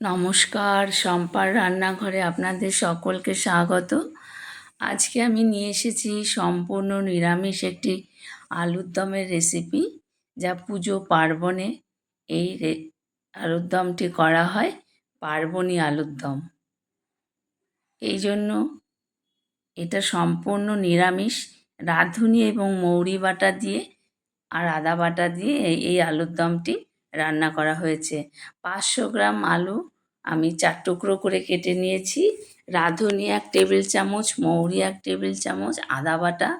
নমস্কার, শম্পার রান্নাঘরে আপনাদের সকলকে স্বাগত। আজকে আমি নিয়ে এসেছি সম্পূর্ণ নিরামিষ একটি আলুর দমের রেসিপি যা পুজো পার্বণে এই আলুর দমটি করা হয়, পার্বণী আলুর দম। এই জন্য এটা সম্পূর্ণ নিরামিষ। রাঁধুনি এবং মৌরি বাটা দিয়ে আর আদা বাটা দিয়ে এই আলুর দমটি রান্না করা হয়েছে। পাঁচশো গ্রাম আলু আমি চার টুকরো করে কেটে নিয়েছি। রাঁধুনি এক টেবিল চামচ, মৌরি এক টেবিল চামচ, আদা বাটা,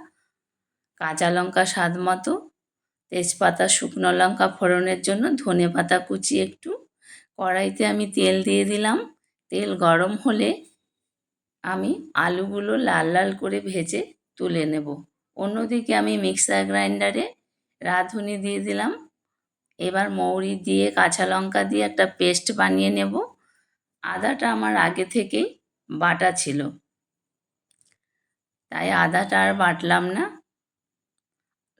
কাঁচা লঙ্কা স্বাদ মতো, তেজপাতা, শুকনো লঙ্কা ফোড়নের জন্য ধনে পাতা কুচি একটু। কড়াইতে আমি তেল দিয়ে দিলাম। তেল গরম হলে আমি আলুগুলো লাল লাল করে ভেজে তুলে নেব। অন্যদিকে আমি মিক্সার গ্রাইন্ডারে রাঁধুনি দিয়ে দিলাম। এবার মৌরি দিয়ে কাঁচা লঙ্কা দিয়ে একটা পেস্ট বানিয়ে নেব। আদাটা আমার আগে থেকেই বাটা ছিল। তাই আদাটা আর বাটলাম না।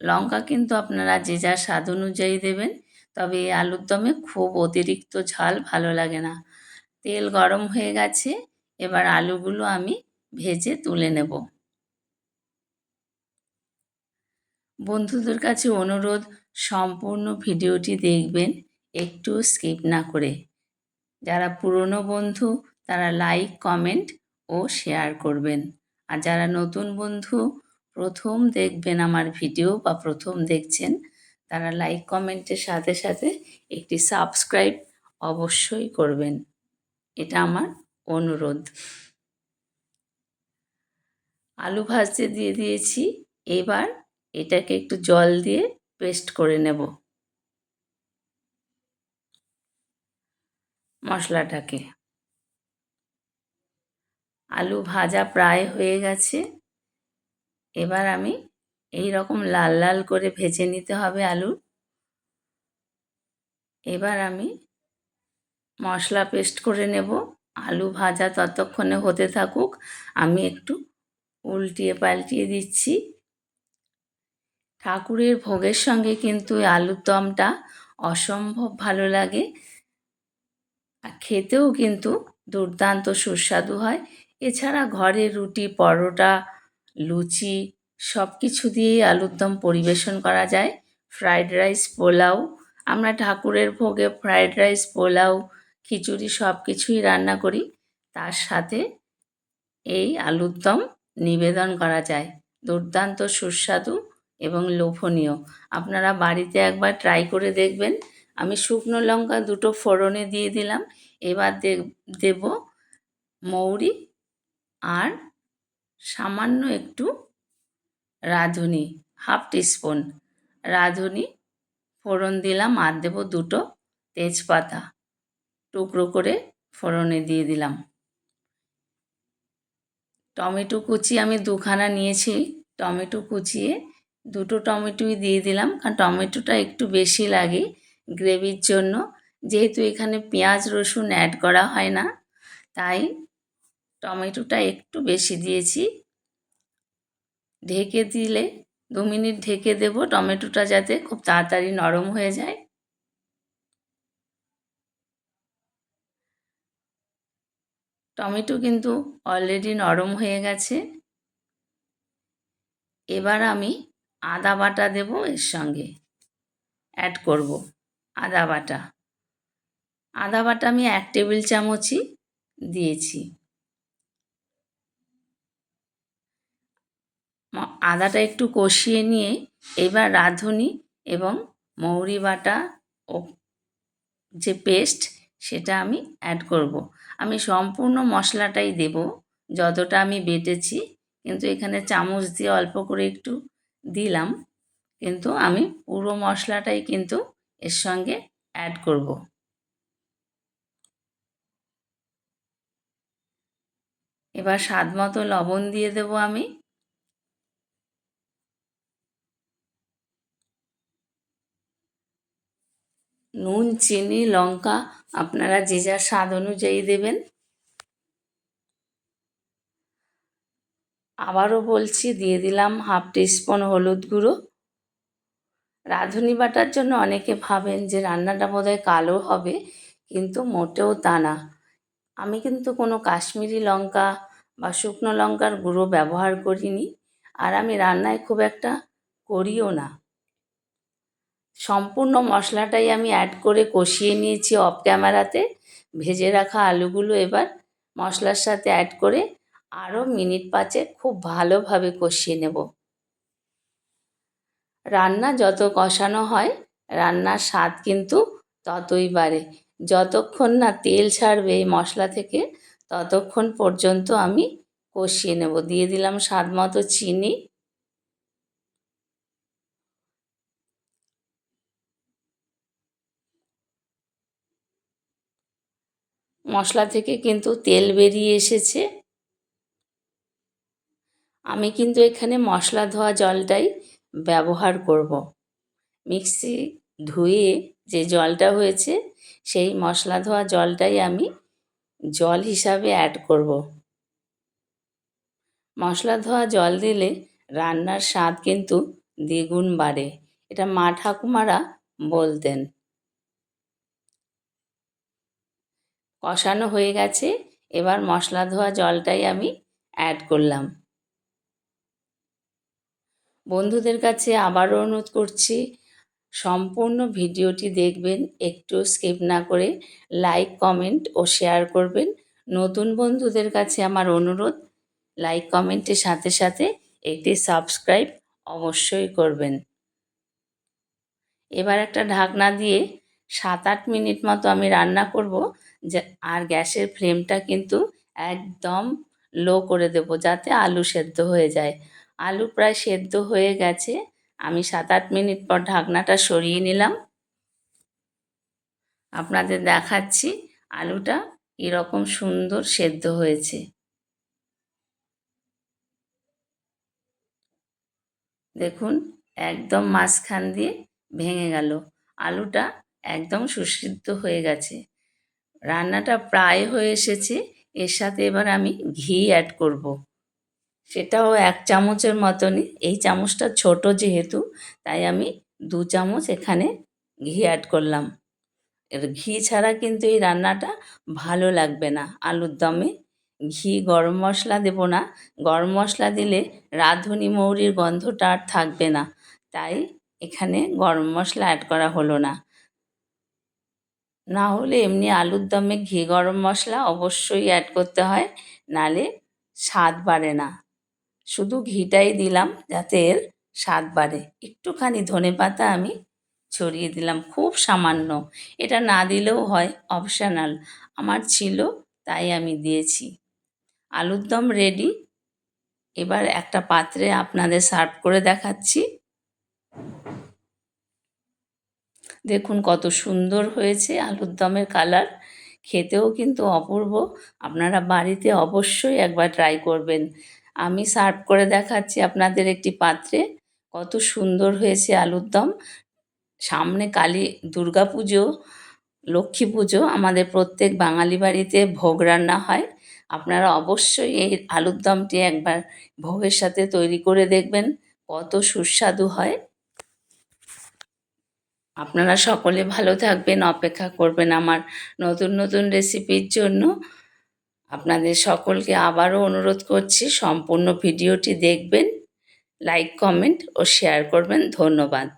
লঙ্কা কিন্তু আপনারা যে যার স্বাদ অনুযায়ী দেবেন, তবে এই আলুর দমে খুব অতিরিক্ত ঝাল ভালো লাগে না। তেল গরম হয়ে গেছে, এবার আলুগুলো আমি ভেজে তুলে নেব। বন্ধুদের কাছে অনুরোধ সম্পূর্ণ ভিডিওটি দেখবেন, একটু স্কিপ না করে। যারা পুরনো বন্ধু, তারা লাইক, কমেন্ট ও শেয়ার করবেন। আর যারা নতুন বন্ধু, প্রথম দেখবেন আমার ভিডিও বা প্রথম দেখছেন, তারা লাইক, কমেন্টের সাথে সাথে একটি সাবস্ক্রাইব অবশ্যই করবেন। এটা আমার অনুরোধ। আলু ভাজতে দিয়ে দিয়েছি। এবার এটাকে একটু জল দিয়ে পেস্ট করে নেব। মশলাটাকে। আলু ভাজা প্রায় হয়ে গেছে। এবার আমি এই রকম লাল লাল করে ভেজে নিতে হবে আলু। এবার আমি মশলা পেস্ট করে নেব। আলু ভাজা ততক্ষণে হতে থাকুক। আমি একটু উল্টিয়ে পাল্টিয়ে দিচ্ছি। ঠাকুরের ভোগের সঙ্গে কিন্তু আলুর দমটা অসম্ভব ভালো লাগে। আর খেতেও কিন্তু দুর্দান্ত সুস্বাদু হয়। এছাড়া ঘরে রুটি, পরোটা, লুচি সব কিছু দিয়েই আলুর দম পরিবেশন করা যায়। ফ্রায়েড রাইস, পোলাও, আমরা ঠাকুরের ভোগে ফ্রায়েড রাইস, পোলাও, খিচুড়ি সব কিছুই রান্না করি। তার সাথে এই আলুর দম নিবেদন করা যায়। দুর্দান্ত সুস্বাদু এবং লোভনীয়। আপনারা বাড়িতে একবার ট্রাই করে দেখবেন। আমি শুকনো লঙ্কা দুটো ফোড়নে দিয়ে দিলাম। এবার দেব মৌরি আর সামান্য একটু রাঁধুনি হাফ টিস্পুন রাঁধুনি, ফোড়ন দিলাম আর দেব দুটো তেজপাতা। টুকরো করে ফোড়নে দিয়ে দিলাম। টমেটো কুচি আমি দুখানা নিয়েছি। টমেটো কুচিয়ে দুটো টমেটোই দিয়ে দিলাম, কারণ টমেটোটা একটু বেশি লাগে গ্রেভির জন্য। যেহেতু এখানে পেঁয়াজ রসুন অ্যাড করা হয় না, তাই টমেটোটা একটু বেশি দিয়েছি। ঢেকে দিলে, দু মিনিট ঢেকে দেব, টমেটোটা যাতে খুব তাড়াতাড়ি নরম হয়ে যায়। টমেটো কিন্তু অলরেডি নরম হয়ে গেছে। এবার আমি আদা বাটা দেব এর সঙ্গে। অ্যাড করব আদা বাটা। আদা বাটা আমি এক টেবিল চামচই দিয়েছি। আদাটা একটু কষিয়ে নিয়ে এবার রাঁধুনি এবং মৌরি বাটা ও যে পেস্ট সেটা আমি অ্যাড করব। আমি সম্পূর্ণ মশলাটাই দেব, যতটা আমি বেটেছি, কিন্তু এখানে চামচ দিয়ে অল্প করে একটু দিলাম, কিন্তু আমি পুরো মশলাটাই কিন্তু এর সঙ্গে অ্যাড করব। এবার স্বাদ মতো লবণ দিয়ে দেবো আমি। নুন, চিনি, লঙ্কা আপনারা যে যার স্বাদ অনুযায়ী দেবেন। আবারও বলছি, দিয়ে দিলাম হাফ টিস্পুন হলুদ গুঁড়ো। রাঁধুনি বাটার জন্য অনেকে ভাবেন যে রান্নাটা বোধহয় কালো হবে, কিন্তু মোটেও তা না। আমি কিন্তু কোনো কাশ্মীরি লঙ্কা বা শুকনো লঙ্কার গুঁড়ো ব্যবহার করিনি, আর আমি রান্নায় খুব একটা করিও না। সম্পূর্ণ মশলাটাই আমি অ্যাড করে কষিয়ে নিয়েছি অফ ক্যামেরাতে, ভেজে রাখা আলুগুলো এবার মশলার সাথে অ্যাড করে আরও মিনিট পাঁচে খুব ভালোভাবে কষিয়ে নেব। রান্না যত কষানো হয়, রান্নার স্বাদ কিন্তু ততই বাড়ে। যতক্ষণ না তেল ছাড়বে এই মশলা থেকে, ততক্ষণ পর্যন্ত আমি কষিয়ে নেব। দিয়ে দিলাম স্বাদ মতো চিনি। মশলা থেকে কিন্তু তেল বেরিয়ে এসেছে। আমি কিন্তু এখানে মশলা ধোয়া জলটাই ব্যবহার করব। মিক্সি ধুয়ে যে জলটা হয়েছে, সেই মশলা ধোয়া জলটাই আমি জল হিসাবে অ্যাড করব। মশলা ধোয়া জল দিলে রান্নার স্বাদ কিন্তু দ্বিগুণ বাড়ে। এটা মা ঠাকুমারা বলতেন। কষানো হয়ে গেছে, এবার মশলা ধোয়া জলটাই আমি অ্যাড করলাম। বন্ধুদের কাছে আবারও অনুরোধ করছি, সম্পূর্ণ ভিডিওটি দেখবেন, একটু স্কিপ না করে লাইক, কমেন্ট ও শেয়ার করবেন। নতুন বন্ধুদের কাছে আমার অনুরোধ, লাইক কমেন্টের সাথে সাথে একটি সাবস্ক্রাইব অবশ্যই করবেন। এবার একটা ঢাকনা দিয়ে সাত আট মিনিট মতো আমি রান্না করব আর গ্যাসের ফ্লেমটা কিন্তু একদম লো করে দেব, যাতে আলু সেদ্ধ হয়ে যায়। আলু প্রায় সেদ্ধ হয়ে গেছে। আমি সাত আট মিনিট পর ঢাকনাটা সরিয়ে নিলাম। আপনাদের দেখাচ্ছি আলুটা কীরকম সুন্দর সেদ্ধ হয়েছে। দেখুন, একদম মাঝখান দিয়ে ভেঙে গেল। আলুটা একদম সুসিদ্ধ হয়ে গেছে। রান্নাটা প্রায় হয়ে এসেছে। এর সাথে এবার আমি ঘি অ্যাড করব। সেটাও এক চামচের মতনই। এই চামচটা ছোট যেহেতু, তাই আমি দু চামচ এখানে ঘি অ্যাড করলাম। এর ঘি ছাড়া কিন্তু এই রান্নাটা ভালো লাগবে না। আলুর দমে ঘি গরম মশলা দেব না। গরম মশলা দিলে রাঁধুনি মৌরির গন্ধটা আর থাকবে না। তাই এখানে গরম মশলা অ্যাড করা হলো না। না হলে এমনি আলুর দমে ঘি গরম মশলা অবশ্যই অ্যাড করতে হয়, নালে স্বাদ বাড়ে না। শুধু ঘিটাই দিলাম যাতে এর স্বাদ বাড়ে। একটুখানি ধনে পাতা আমি ছড়িয়ে দিলাম, খুব সামান্য। এটা না দিলেও হয় অপশানাল আমার ছিল, তাই আমি দিয়েছি। আলুর দম রেডি এবার একটা পাত্রে আপনাদের সার্ভ করে দেখাচ্ছি। দেখুন কত সুন্দর হয়েছে আলুর দমের কালার খেতেও কিন্তু অপূর্ব। আপনারা বাড়িতে অবশ্যই একবার ট্রাই করবেন। আমি সার্ভ করে দেখাচ্ছি আপনাদের একটি পাত্রে। কত সুন্দর হয়েছে আলুর দম। সামনে কালী দুর্গা পুজো, লক্ষ্মী পুজো, আমাদের প্রত্যেক বাঙালি বাড়িতে ভোগ রান্না হয়। আপনারা অবশ্যই এই আলুর দমটি একবার ভোগের সাথে তৈরি করে দেখবেন, কত সুস্বাদু হয়। আপনারা সকলে ভালো থাকবেন, অপেক্ষা করবেন আমার নতুন নতুন রেসিপির জন্য। আপনাদের সকলকে আবারও অনুরোধ করছি সম্পূর্ণ ভিডিওটি দেখবেন লাইক কমেন্ট ও শেয়ার করবেন। ধন্যবাদ।